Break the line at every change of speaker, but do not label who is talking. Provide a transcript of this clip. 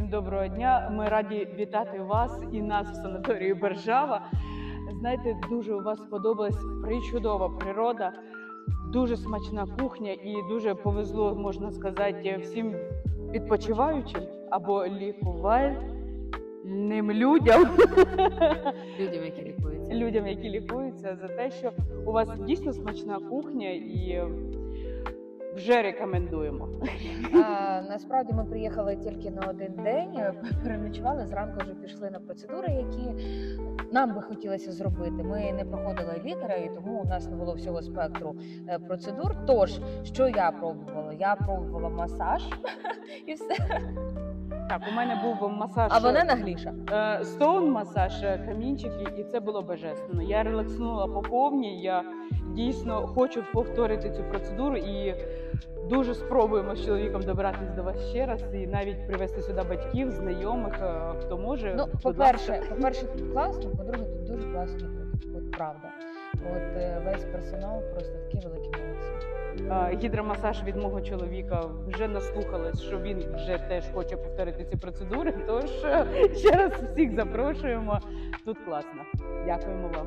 Всім доброго дня. Ми раді вітати вас і нас в санаторії Держава. Знаєте, дуже у вас сподобалась причудова природа, дуже смачна кухня і дуже повезло, можна сказати, всім відпочиваючим або лікувальним людям,
людям, які лікуються.
людям, які лікуються, за те, що у вас дійсно смачна кухня і вже рекомендуємо.
А, насправді ми приїхали тільки на один день, е, переночували зранку вже пішли на процедури, які нам би хотілося зробити. Ми не проходили лікаря, і тому у нас не було всього спектру е, процедур. Тож, що я пробувала? Я пробувала масаж і все.
Так, у мене був масаж.
А вона нагліша.
Е, Стоун масаж, е, камінчики, і це було божественно. Я релакснула по повній. Я дійсно хочу повторити цю процедуру і дуже спробуємо з чоловіком добратися до вас ще раз і навіть привезти сюди батьків, знайомих, е, хто може.
Ну, по-перше, по-перше, тут класно, по-друге, тут дуже класні люди. От правда. От е, весь персонал просто молодці.
Е, гідромасаж від мого чоловіка вже наслухались, що він вже теж хоче повторити ці процедури. Тож е, ще раз всіх запрошуємо. Тут класно. Дякуємо вам.